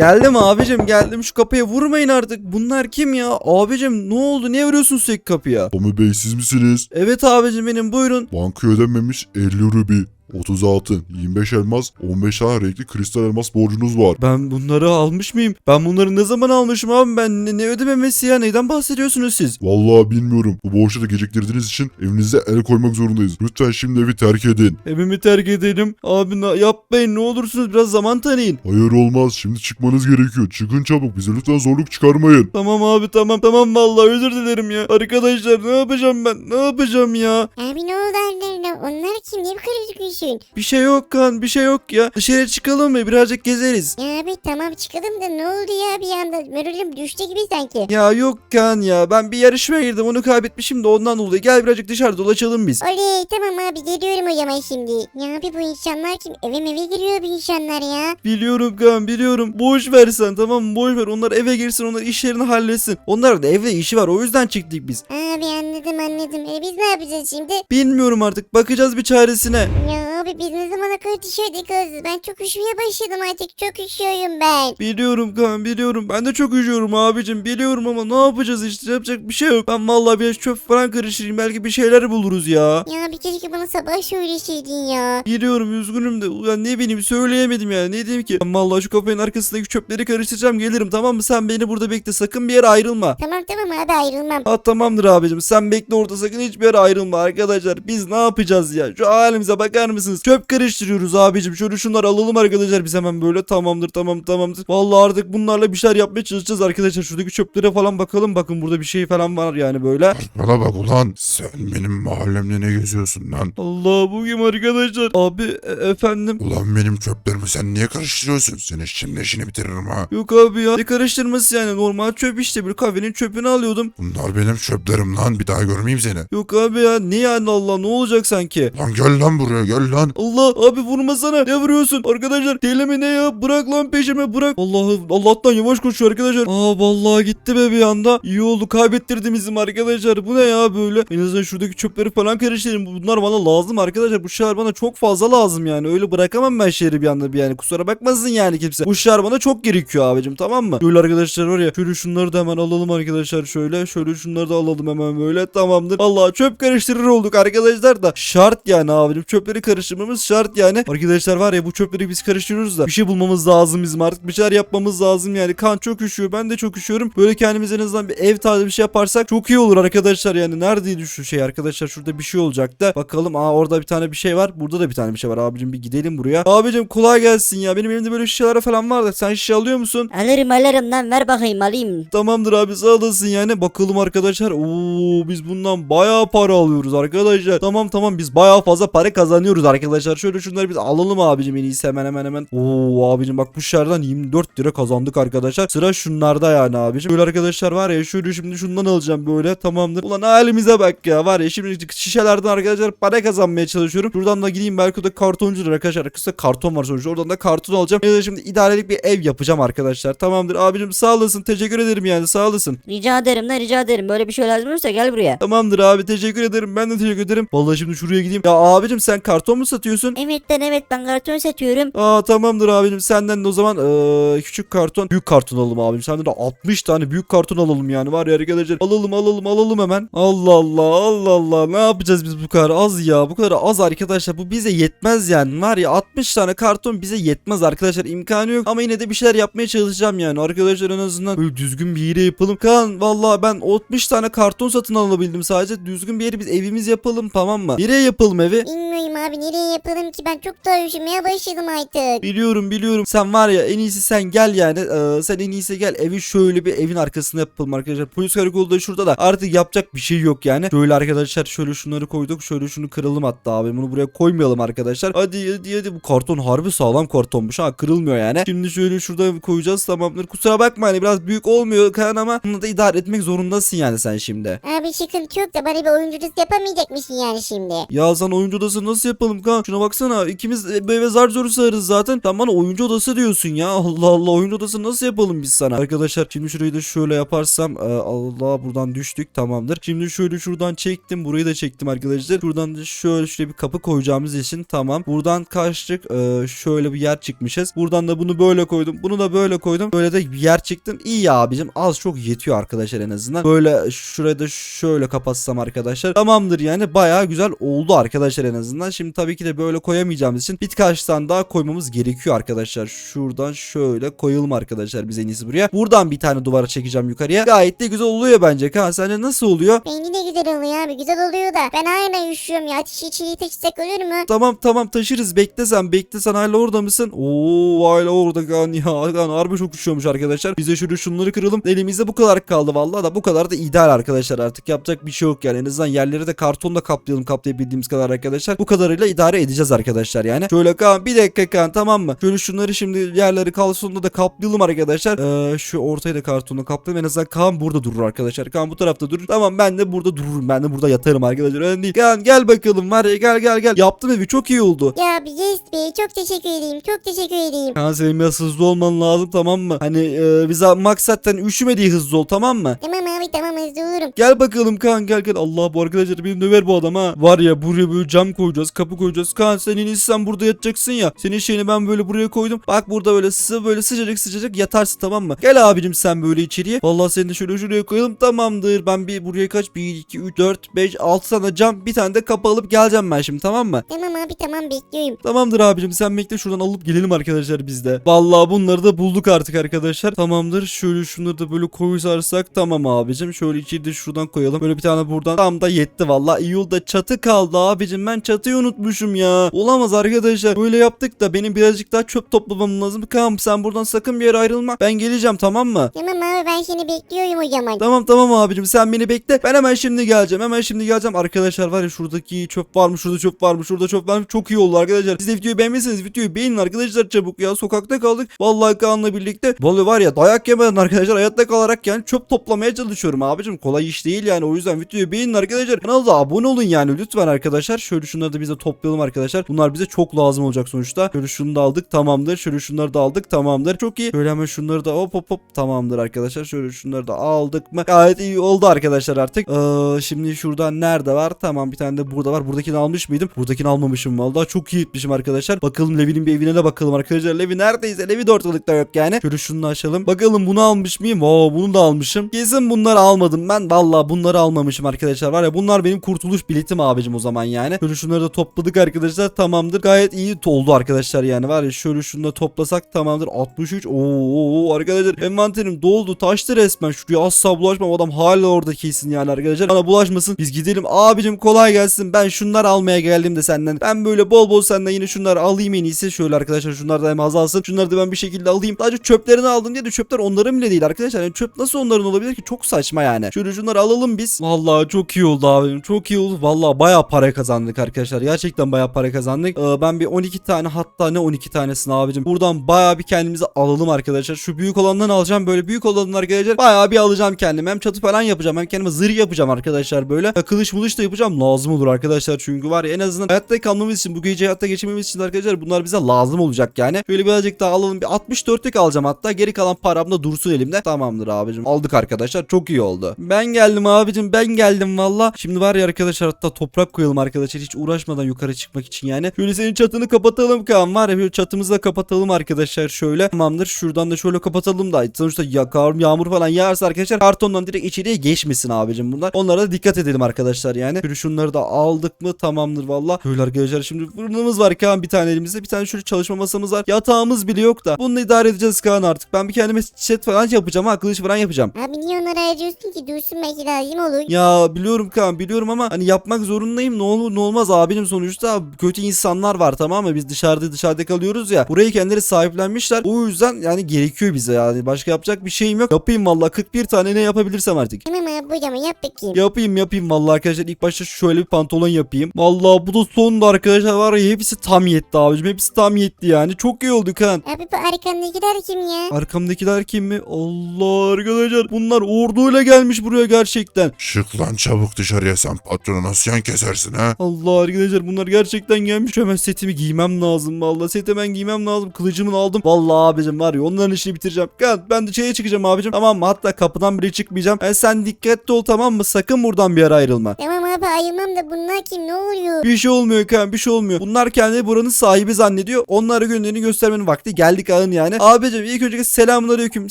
Geldim abicim geldim şu kapıya vurmayın artık. Bunlar kim ya? Abicim ne oldu? Niye vuruyorsun sürekli kapıya? Tommy Bey siz misiniz? Evet abicim benim buyurun. Banka ödenmemiş 50 rubi. 30 altın, 25 elmas, 15 tane renkli kristal elmas borcunuz var. Ben bunları almış mıyım? Ben bunları ne zaman almışım abi? Ben ne, ne ödememesi ya? Neyden bahsediyorsunuz siz? Vallahi bilmiyorum. Bu borçları geciktirdiğiniz için evinize el koymak zorundayız. Lütfen şimdi evi terk edin. Evimi terk edelim. Abi na- yapmayın ne olursunuz biraz zaman tanıyın. Hayır olmaz. Şimdi çıkmanız gerekiyor. Çıkın çabuk. Bize lütfen zorluk çıkarmayın. Tamam abi tamam tamam vallahi özür dilerim ya. Arkadaşlar ne yapacağım ben? Ne yapacağım ya? Abi ne oldu annemle? Onlar kim? Niye bu kadar üzgünsün? Bir şey yok kan bir şey yok ya. Dışarı çıkalım mı birazcık gezeriz. Ya abi tamam çıkalım da ne oldu ya bir anda? Moralim düştü gibi sanki. Ya yok kan ya ben bir yarışmaya girdim onu kaybetmişim de ondan dolayı. Gel birazcık dışarı dolaşalım biz. Oley tamam abi geliyorum o zaman şimdi. Ya abi bu insanlar kim? Eve meve giriyor bu insanlar ya. Biliyorum kan biliyorum. Boş ver sen tamam mı? Boş ver. Onlar eve girsin onlar işlerini halletsin. Onların da evde işi var o yüzden çıktık biz. Abi anladım anladım. E biz ne yapacağız şimdi? Bilmiyorum artık bakacağız bir çaresine. Ya abi biz ne zamana kadar dışarıda kalacağız? Ben çok üşümeye başladım artık. Çok üşüyorum ben. Biliyorum kan biliyorum. Ben de çok üşüyorum abicim. Biliyorum ama ne yapacağız işte yapacak bir şey yok. Ben vallahi biraz çöp falan karıştırayım. Belki bir şeyler buluruz ya. Ya abi keşke bana sabah söyleseydin ya. Biliyorum üzgünüm de ulan ne bileyim söyleyemedim yani ne diyeyim ki. Ben vallahi şu kafenin arkasındaki çöpleri karıştıracağım gelirim tamam mı? Sen beni burada bekle sakın bir yere ayrılma. Tamam tamam abi ayrılmam. Ha tamamdır abicim sen bekle orada sakın hiçbir yere ayrılma arkadaşlar. Biz ne yapacağız ya? Şu halimize bakar mısınız? Çöp karıştırıyoruz abicim. Şöyle şunları alalım arkadaşlar biz hemen böyle tamamdır tamam tamamdır. Vallahi artık bunlarla bir şeyler yapmaya çalışacağız arkadaşlar. Şuradaki çöplere falan bakalım. Bakın burada bir şey falan var yani böyle. Bana bak ulan. Sen benim mahallemde ne geziyorsun lan? Allah bu kim arkadaşlar? Abi e- efendim. Ulan benim çöplerimi sen niye karıştırıyorsun? Senin şimdi işini bitiririm ha. Yok abi ya. Ne karıştırması yani normal çöp işte bir kahvenin çöpünü alıyordum. Bunlar benim çöplerim lan. Bir daha görmeyeyim seni. Yok abi ya ne yani Allah ne olacak sanki? Lan gel lan buraya gel lan. Allah abi vurmasana. Ne vuruyorsun? Arkadaşlar deli ne ya? Bırak lan peşime bırak. Allah Allah'tan yavaş koşuyor arkadaşlar. Aa vallahi gitti be bir anda. İyi oldu kaybettirdim izim arkadaşlar. Bu ne ya böyle? En azından şuradaki çöpleri falan karıştırayım. Bunlar bana lazım arkadaşlar. Bu şehir bana çok fazla lazım yani. Öyle bırakamam ben şehri bir anda bir yani. Kusura bakmasın yani kimse. Bu şehir bana çok gerekiyor abicim tamam mı? Şöyle arkadaşlar var ya şöyle şunları da hemen alalım arkadaşlar şöyle. Şöyle şunları da alalım hemen böyle. Tamamdır. Allah çöp karıştırır olduk arkadaşlar da. Şart yani abicim. Çöpleri karıştırmamız şart yani. Arkadaşlar var ya bu çöpleri biz karıştırıyoruz da bir şey bulmamız lazım bizim artık. Bir şeyler yapmamız lazım yani. Kan çok üşüyor ben de çok üşüyorum. Böyle kendimize en azından bir ev tarzı bir şey yaparsak çok iyi olur arkadaşlar yani. Neredeydi şu şey arkadaşlar? Şurada bir şey olacak da. Bakalım aa orada bir tane bir şey var. Burada da bir tane bir şey var abicim. Bir gidelim buraya. Abicim kolay gelsin ya. Benim elimde böyle şişeler falan var da sen şişe alıyor musun? Alırım alırım lan. Ver bakayım alayım. Tamamdır abi sağ olasın yani. Bakalım arkadaşlar. Oo biz bundan bayağı para alıyoruz arkadaşlar. Tamam tamam. Biz bayağı fazla para kazanıyoruz arkadaşlar. Şöyle şunları biz alalım abicim en iyisi hemen hemen hemen. Oo abicim bak bu şerden 24 lira kazandık arkadaşlar. Sıra şunlarda yani abicim. Böyle arkadaşlar var ya şöyle şimdi şundan alacağım böyle tamamdır. Ulan halimize bak ya var ya şimdi şişelerden arkadaşlar para kazanmaya çalışıyorum. Şuradan da gideyim belki de kartoncudur arkadaşlar. Arkasında karton var sonuçta. Oradan da karton alacağım. Ya da şimdi idarelik bir ev yapacağım arkadaşlar. Tamamdır abicim sağ olasın. Teşekkür ederim yani sağ olasın. Rica ederim lan rica ederim. Böyle bir şey lazım olursa gel buraya. Tamamdır abi teşekkür ederim. Ben de teşekkür ederim. Vallahi şimdi şuraya gideyim. Ya abicim sen karton mu satıyorsun? Evet lan evet ben karton satıyorum. Aa tamamdır abicim senden de o zaman eee, küçük karton büyük karton alalım abicim. Senden de 60 tane büyük karton alalım yani var ya arkadaşlar. Alalım alalım alalım hemen. Allah Allah Allah Allah ne yapacağız biz bu kadar? Az ya bu kadar az arkadaşlar. Bu bize yetmez yani var ya 60 tane karton bize yetmez arkadaşlar. İmkanı yok. Ama yine de bir şeyler yapmaya çalışacağım yani. Arkadaşlar en azından böyle düzgün bir yere yapalım. Kan vallahi ben 60 tane karton satın alabildim sadece. Düzgün bir yere biz evimiz yapalım tamam mı? Nereye yapalım evi? Bilmiyorum abi nereye yapalım ki ben çok daha üşümeye başladım artık. Biliyorum biliyorum. Sen var ya en iyisi sen gel yani. Ee, sen en iyisi gel. Evi şöyle bir evin arkasına yapalım arkadaşlar. Polis karakolu da şurada da. Artık yapacak bir şey yok yani. Şöyle arkadaşlar şöyle şunları koyduk. Şöyle şunu kıralım hatta abi. Bunu buraya koymayalım arkadaşlar. Hadi hadi hadi. Bu karton harbi sağlam kartonmuş ha. Kırılmıyor yani. Şimdi şöyle şurada koyacağız tamamdır. Kusura bakma hani biraz büyük olmuyor kan ama bunu da idare etmek zorundasın yani sen şimdi. Abi sıkıntı yok da bana bir oyunculuk yapamayacak mısın yani şimdi? Ya sen oyuncudasın nasıl yapalım Kaan şuna baksana ikimiz e, eve zar zor sığarız zaten. Sen bana oyuncu odası diyorsun ya. Allah Allah oyuncu odası nasıl yapalım biz sana? Arkadaşlar şimdi şurayı da şöyle yaparsam e, Allah buradan düştük tamamdır. Şimdi şöyle şuradan çektim burayı da çektim arkadaşlar. Şuradan da şöyle şöyle bir kapı koyacağımız için tamam. Buradan kaçtık e, şöyle bir yer çıkmışız. Buradan da bunu böyle koydum. Bunu da böyle koydum. Böyle de bir yer çıktım. İyi ya abicim az çok yetiyor arkadaşlar en azından. Böyle şurayı da şöyle kapatsam arkadaşlar. Tamamdır yani bayağı güzel oldu arkadaşlar en azından. Şimdi tabii ki de böyle koyamayacağımız için birkaç tane daha koymamız gerekiyor arkadaşlar. Şuradan şöyle koyalım arkadaşlar biz en iyisi buraya. Buradan bir tane duvara çekeceğim yukarıya. Gayet de güzel oluyor bence. Kaan sence nasıl oluyor? Bence de güzel oluyor abi güzel oluyor da. Ben hala üşüyorum ya ateşi içeriye taşısak olur mu? Tamam tamam taşırız bekle sen bekle sen hala orada mısın? Oo hala orada kan ya kan harbi çok üşüyormuş arkadaşlar. Bize şöyle şunları kıralım. Elimizde bu kadar kaldı vallahi da bu kadar da ideal arkadaşlar artık yapacak bir şey yok yani. En azından yerleri de kartonla kaplayalım kaplayabildiğimiz kadar arkadaşlar. Bu kadarıyla idare edeceğiz arkadaşlar yani. Şöyle kan bir dakika kan tamam mı? Şöyle şunları şimdi yerleri kalsonla da kaplayalım arkadaşlar. Ee, şu ortayı da kartonla kaplayalım. En azından Kaan burada durur arkadaşlar. Kaan bu tarafta durur. Tamam ben de burada dururum. Ben de burada yatarım arkadaşlar. Önemli değil. Kaan gel bakalım var ya gel gel gel. Yaptım evi çok iyi oldu. Ya yes be çok teşekkür edeyim çok teşekkür edeyim. Kaan senin biraz hızlı olman lazım tamam mı? Hani e, bize maksatten üşümediği hızlı ol tamam mı? Tamam abi tamam hızlı olurum. Gel bakalım Kaan gel gel. Allah bu arkadaşlar beni döver bu adam ha. Var ya buraya böyle cam koyacağız kapı koyacağız. Kaan sen en iyisi sen burada yatacaksın ya. Senin şeyini ben böyle buraya koydum. Bak burada böyle sı böyle sıcacık sıcacık yatarsın tamam mı? Gel abicim sen böyle içeriye. Vallahi seni de şöyle şuraya koyalım tamamdır. Ben bir buraya kaç? 1, 2, 3, 4, 5, 6 tane cam bir tane de kapı alıp geleceğim ben şimdi tamam mı? Tamam abi tamam bekliyorum. Tamamdır abicim sen bekle şuradan alıp gelelim arkadaşlar biz de. Vallahi bunları da bulduk artık arkadaşlar. Tamamdır şöyle şunları da böyle koyarsak tamam abicim. Şöyle içeri de şuradan koyalım. Böyle bir tane buradan. Tam da yetti vallahi. iyi oldu çatı kaldı abicim. Ben çatıyı unutmuşum ya. Olamaz arkadaşlar. Böyle yaptık da benim birazcık daha çöp toplamam lazım. Tamam sen buradan sakın bir yere ayrılma. Ben geleceğim tamam mı? Tamam abi ben seni bekliyorum o zaman. Tamam tamam abicim sen beni bekle. Ben hemen şimdi geleceğim. Hemen şimdi geleceğim. Arkadaşlar var ya şuradaki çöp var mı? Şurada çöp var mı? Şurada çöp var mı? Çok iyi oldu arkadaşlar. Siz de videoyu beğenmişseniz videoyu beğenin arkadaşlar çabuk ya. Sokakta kaldık. Vallahi Kaan'la birlikte. Vallahi var ya dayak yemeden arkadaşlar hayatta kalarak yani çöp toplamaya çalışıyorum abicim. Kolay iş değil yani. O yüzden videoyu beğenin arkadaşlar. Kanala da abone olun yani lütfen arkadaşlar. Şöyle şunları da biz de toplayalım arkadaşlar. Bunlar bize çok lazım olacak sonuçta. Şöyle şunu da aldık tamamdır. Şöyle şunları da aldık tamamdır. Çok iyi. Şöyle hemen şunları da hop hop hop tamamdır arkadaşlar. Şöyle şunları da aldık mı? Gayet iyi oldu arkadaşlar artık. Ee, şimdi şuradan nerede var? Tamam bir tane de burada var. Buradakini almış mıydım? Buradakini almamışım vallahi. Çok iyi gitmişim arkadaşlar. Bakalım Levi'nin bir evine de bakalım arkadaşlar. Levi neredeyse. Levi de ortalıkta yok yani. Şöyle şunu açalım. Bakalım bunu almış mıyım? Oo bunu da almışım. Kesin bunları almadım ben. Vallahi bunları almamışım arkadaşlar. Var ya bunlar benim kurtuluş biletim abicim o zaman yani. Şöyle şunları da topladık arkadaşlar. Tamamdır. Gayet iyi oldu arkadaşlar yani. Var ya şöyle şunu da toplasak tamamdır. 63. Oo arkadaşlar envanterim doldu. Taştı resmen. Şuraya asla bulaşmam. Adam hala orada kesin yani arkadaşlar. Bana bulaşmasın. Biz gidelim. Abicim kolay gelsin. Ben şunları almaya geldim de senden. Ben böyle bol bol senden yine şunları alayım en iyisi. Şöyle arkadaşlar şunlar da hem azalsın. Şunları da ben bir şekilde alayım. Sadece çöplerini aldım diye de çöpler onların bile değil arkadaşlar. Yani çöp nasıl onların olabilir ki? Çok saçma yani. Şöyle şunları alalım biz. Vallahi çok iyi oldu abim. Çok iyi oldu. Vallahi bayağı para kazandık arkadaşlar. Gerçekten bayağı para kazandık. Ee, ben bir 12 tane hatta ne 12 tanesini abicim. Buradan bayağı bir kendimize alalım arkadaşlar. Şu büyük olandan alacağım. Böyle büyük olanın arkadaşlar bayağı bir alacağım kendime. Hem çatı falan yapacağım. Hem kendime zırh yapacağım arkadaşlar böyle. Kılıç mılıç da yapacağım. Lazım olur arkadaşlar. Çünkü var ya en azından hayatta kalmamız için bu gece hayatta geçirmemiz için arkadaşlar bunlar bize lazım olacak yani. Şöyle birazcık daha alalım. Bir 64'lük alacağım hatta. Geri kalan param da dursun elimde. Tamamdır abicim. Aldık arkadaşlar. Çok iyi oldu. Ben geldim abicim. Ben geldim valla. Şimdi var ya arkadaşlar hatta toprak koyalım arkadaşlar. Hiç uğraşmadan yukarı çıkmak için yani. Şöyle senin çatını kapatalım Kaan. Var ya şöyle çatımızı da kapatalım arkadaşlar şöyle. Tamamdır. Şuradan da şöyle kapatalım da. Sonuçta ya kar, yağmur falan yağarsa arkadaşlar kartondan direkt içeriye geçmesin abicim bunlar. Onlara da dikkat edelim arkadaşlar yani. Şöyle şunları da aldık mı tamamdır valla. Şöyle arkadaşlar şimdi fırınımız var Kaan bir tane elimizde. Bir tane şöyle çalışma masamız var. Yatağımız bile yok da. Bununla idare edeceğiz Kaan artık. Ben bir kendime set falan yapacağım ha. Kılıç falan yapacağım. Abi niye onları harcıyorsun ki dursun belki lazım olur. Ya biliyorum Kaan biliyorum ama hani yapmak zorundayım ne olur ne olmaz abicim sonuçta kötü insanlar var tamam mı? Biz dışarıda dışarıda kalıyoruz ya. Burayı kendileri sahiplenmişler. O yüzden yani gerekiyor bize yani. Başka yapacak bir şeyim yok. Yapayım valla 41 tane ne yapabilirsem artık. Tamam zaman yap bakayım. Yapayım. Yapayım vallahi arkadaşlar. İlk başta şöyle bir pantolon yapayım. Vallahi bu da sonunda arkadaşlar. Var ya hepsi tam yetti abicim. Hepsi tam yetti yani. Çok iyi oldu Kaan. Abi bu arkandakiler kim ya? Arkamdakiler kim mi? Allah arkadaşlar. Bunlar orduyla gelmiş buraya gerçekten. Çık lan çabuk dışarıya. Sen patrona nasıl yan kesersin ha? Allah arkadaşlar. Bunlar gerçekten gelmiş. Hemen setimi giymem lazım vallahi. Seti hemen giymem lazım. Kılıcımı aldım. Vallahi abicim var ya onların işini bitireceğim. Gel ben de şeye çıkacağım abicim. Tamam mı? Hatta kapıdan bile çıkmayacağım. E, sen dikkatli ol tamam mı? Sakın buradan bir yere ayrılma. Tamam abi ayırmam da bunlar kim ne oluyor? Bir şey olmuyor kan bir şey olmuyor. Bunlar kendini buranın sahibi zannediyor. Onlara günlerini göstermenin vakti geldik ağın yani. Abicim ilk önce selamun aleyküm.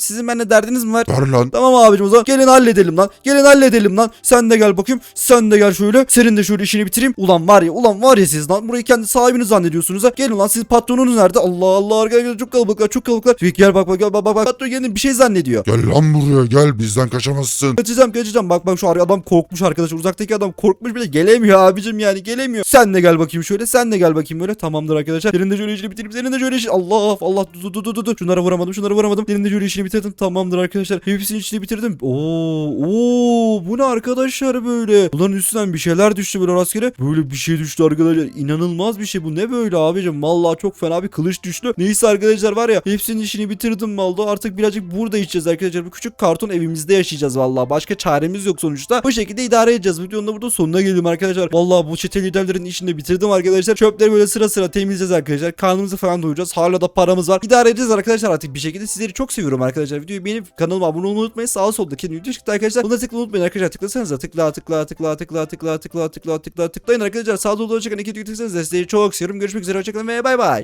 Sizin benimle derdiniz mi var? Ver lan. Tamam abicim o zaman gelin halledelim lan. Gelin halledelim lan. Sen de gel bakayım. Sen de gel şöyle. Senin de şöyle işini bitireyim. Ulan var ya ulan var ya siz lan. Burayı kendi sahibiniz zannediyorsunuz ha. Gelin lan siz patronunuz nerede? Allah Allah arkadaşlar çok kalabalıklar çok kalabalıklar. Tüy gel bak bak gel bak bak. bak. Patron kendini bir şey zannediyor. Gel lan buraya gel bizden kaçamazsın. Kaçacağım kaçacağım bak bak şu adam korkmuş arkadaşlar uzaktaki adam korkmuş bile gelemiyor abicim yani gelemiyor. Sen de gel bakayım şöyle sen de gel bakayım böyle tamamdır arkadaşlar. Senin de şöyle işini bitireyim senin de şöyle işini Allah Allah dur dur dur dur şunlara vuramadım şunlara vuramadım. Senin de şöyle işini bitirdim tamamdır arkadaşlar. Hepsinin işini bitirdim. Oo oo bu ne arkadaşlar böyle. Bunların üstünden bir şeyler düştü böyle rastgele. Böyle bir şey düştü arkadaşlar. İnanılmaz bir şey bu ne böyle abicim. Vallahi çok fena bir kılıç düştü. Neyse arkadaşlar var ya hepsinin işini bitirdim vallahi. Artık birazcık burada içeceğiz arkadaşlar. Bu küçük karton evimizde yaşayacağız vallahi. Başka çaremiz yok sonuçta. Bu şekilde idare edeceğiz. Videonun da burada sonuna geldim arkadaşlar. Vallahi bu çete liderlerin işini bitirdim arkadaşlar. Çöpleri böyle sıra sıra temizleyeceğiz arkadaşlar. Karnımızı falan doyuracağız. Hala da paramız var. İdare edeceğiz arkadaşlar artık bir şekilde. Sizleri çok seviyorum arkadaşlar. Videoyu beğenip kanalıma abone olmayı unutmayın. Sağ soldaki video çıktı arkadaşlar. Bunları tıkla unutmayın arkadaşlar. Tıklasanıza tıkla tıkla tıkla tıkla tıkla tıkla tıkla tıkla tıklayın arkadaşlar. Sağ solda çıkan iki tıkla tıklasanız sizleri çok seviyorum. Görüşmek üzere. Hoşçakalın ve bay bay.